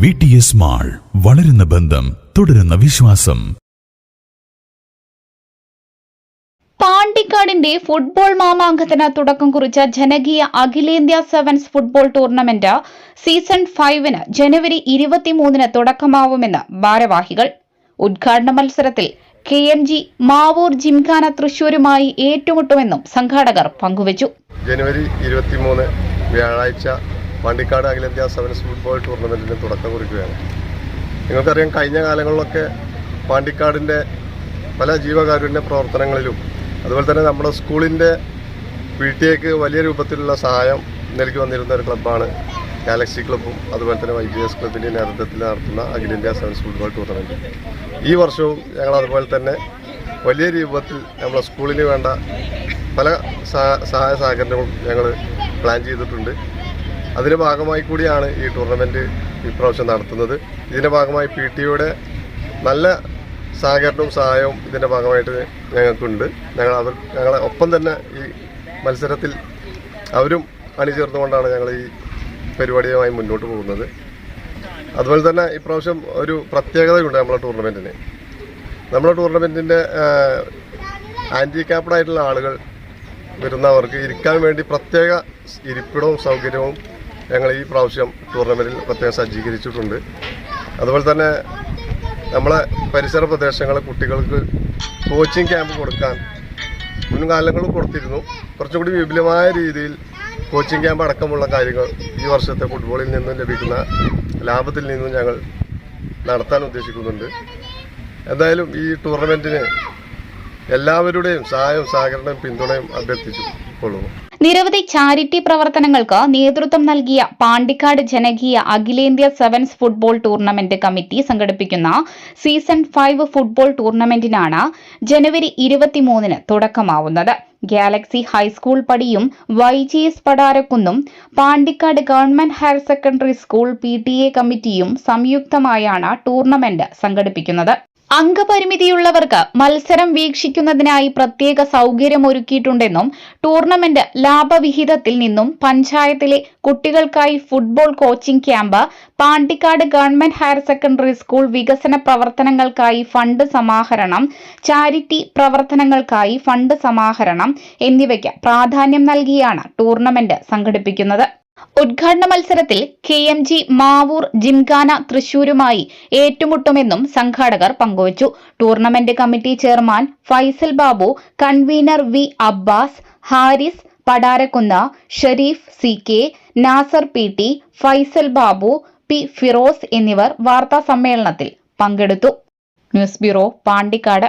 V T S mall വളരുന്ന ബന്ധം തുടരുന്ന വിശ്വാസം. പാണ്ടിക്കാടിന്റെ ഫുട്ബോൾ മാമാങ്കത്തിന് തുടക്കം കുറിച്ച ജനകീയ അഖിലേന്ത്യാ സെവൻസ് ഫുട്ബോൾ ടൂർണമെന്റ് സീസൺ ഫൈവിന് ജനുവരി ഇരുപത്തിമൂന്നിന് തുടക്കമാവുമെന്ന് ഭാരവാഹികൾ. ഉദ്ഘാടന മത്സരത്തിൽ K M G Mavoor gymkhana തൃശൂരുമായി ഏറ്റുമുട്ടുമെന്നും സംഘാടകർ പങ്കുവച്ചു. ജനുവരി ഇരുപത്തിമൂന്ന് വ്യാഴാഴ്ച പാണ്ടിക്കാട് അഖിലേന്ത്യാ സെവൻസ് ഫുട്ബോൾ ടൂർണമെന്റിന് തുടക്കം കുറിക്കുകയാണ്. നിങ്ങൾക്കറിയാം കഴിഞ്ഞ കാലങ്ങളിലൊക്കെ പാണ്ടിക്കാടിന്റെ പല ജീവകാരുണ്യ പ്രവർത്തനങ്ങളിലും അതുപോലെ തന്നെ നമ്മുടെ സ്കൂളിന്റെ പി വലിയ രൂപത്തിലുള്ള സഹായം നൽകി വന്നിരുന്ന ഒരു ക്ലബ്ബാണ് ഗാലക്സി ക്ലബ്ബും അതുപോലെ തന്നെ വൈ ജി എസ് ക്ലബിന്റെ നേതൃത്വത്തിൽ നടത്തുന്ന അഖിലേന്ത്യാ സെവൻസ് ഫുട്ബോൾ ടൂർണമെന്റ് ഈ വർഷവും ഞങ്ങൾ അതുപോലെ തന്നെ വലിയ രൂപത്തിൽ നമ്മളെ സ്കൂളിന് വേണ്ട പല സഹ- സഹായ സഹകരണങ്ങളും ഞങ്ങൾ പ്ലാൻ ചെയ്തിട്ടുണ്ട്. അതിന്റെ ഭാഗമായി കൂടിയാണ് ഈ ടൂർണമെന്റ് ഇപ്രാവശ്യം നടത്തുന്നത്. ഇതിന്റെ ഭാഗമായി പി ടി യുടെ നല്ല സഹകരണവും സഹായവും ഇതിന്റെ ഭാഗമായിട്ട് ഞങ്ങൾക്കുണ്ട്. ഞങ്ങൾ അവർ ഞങ്ങളെ ഒപ്പം തന്നെ ഈ മത്സരത്തിൽ അവരും അണിചേർന്നുകൊണ്ടാണ് ഞങ്ങൾ ഈ പരിപാടിയുമായി മുന്നോട്ട് പോകുന്നത്. അതുപോലെ തന്നെ ഇപ്രാവശ്യം ഒരു പ്രത്യേകതയുണ്ട് നമ്മളെ ടൂർണമെന്റിന് നമ്മുടെ ടൂർണമെന്റിന്റെ ഹാൻഡിക്യാപ്ഡ് ആളുകൾ വരുന്നവർക്ക് ഇരിക്കാൻ വേണ്ടി പ്രത്യേക ഇരിപ്പിടവും സൗകര്യവും ഞങ്ങൾ ഈ പ്രാവശ്യം ടൂർണമെന്റിൽ പ്രത്യേകം സജ്ജീകരിച്ചിട്ടുണ്ട്. അതുപോലെ തന്നെ നമ്മളെ പരിസര പ്രദേശങ്ങളെ കുട്ടികൾക്ക് കോച്ചിങ് ക്യാമ്പ് കൊടുക്കാൻ മുൻകാലങ്ങളിൽ കൊടുത്തിരുന്നു. കുറച്ചുകൂടി വിപുലമായ രീതിയിൽ കോച്ചിങ് ക്യാമ്പ് അടക്കമുള്ള കാര്യങ്ങൾ ഈ വർഷത്തെ ഫുട്ബോളിൽ നിന്നും ലഭിക്കുന്ന ലാഭത്തിൽ നിന്നും ഞങ്ങൾ നടത്താൻ ഉദ്ദേശിക്കുന്നുണ്ട്. എന്തായാലും ഈ ടൂർണമെന്റിന് എല്ലാവരുടെയും സഹായവും സഹകരണവും പിന്തുണയും അഭ്യർത്ഥിച്ചു. കൊള്ളുന്നു നിരവധി ചാരിറ്റി പ്രവർത്തനങ്ങൾക്ക് നേതൃത്വം നൽകിയ പാണ്ടിക്കാട് ജനകീയ അഖിലേന്ത്യാ സെവൻസ് ഫുട്ബോൾ ടൂർണമെന്റ് കമ്മിറ്റി സംഘടിപ്പിക്കുന്ന സീസൺ ഫൈവ് ഫുട്ബോൾ ടൂർണമെന്റിനാണ് ജനുവരി ഇരുപത്തിമൂന്നിന് തുടക്കമാവുന്നത്. ഗാലക്സി ഹൈസ്കൂൾ പടിയും Y G S പടാരക്കുന്നും Pandikkad government higher secondary school P T A കമ്മിറ്റിയും സംയുക്തമായാണ് ടൂർണമെന്റ് സംഘടിപ്പിക്കുന്നത്. അംഗപരിമിതിയുള്ളവർക്ക് മത്സരം വീക്ഷിക്കുന്നതിനായി പ്രത്യേക സൗകര്യമൊരുക്കിയിട്ടുണ്ടെന്നും ടൂർണമെന്റ് ലാഭവിഹിതത്തിൽ നിന്നും പഞ്ചായത്തിലെ കുട്ടികൾക്കായി football coaching camp Pandikkad government higher secondary school വികസന പ്രവർത്തനങ്ങൾക്കായി ഫണ്ട് സമാഹരണം ചാരിറ്റി പ്രവർത്തനങ്ങൾക്കായി ഫണ്ട് സമാഹരണം എന്നിവയ്ക്ക് പ്രാധാന്യം നൽകിയാണ് ടൂർണമെന്റ് സംഘടിപ്പിക്കുന്നത്. ഉദ്ഘാടന മത്സരത്തിൽ K M G Mavoor gymkhana തൃശൂരുമായി ഏറ്റുമുട്ടുമെന്നും സംഘാടകർ പങ്കുവച്ചു. Tournament committee chairman Faisal Babu convener V Abbas Haris Padarakkunna Sharif C K Nasar P T Faisal Babu P Firoz എന്നിവർ വാർത്താ സമ്മേളനത്തിൽ പങ്കെടുത്തു. News bureau Pandikkad.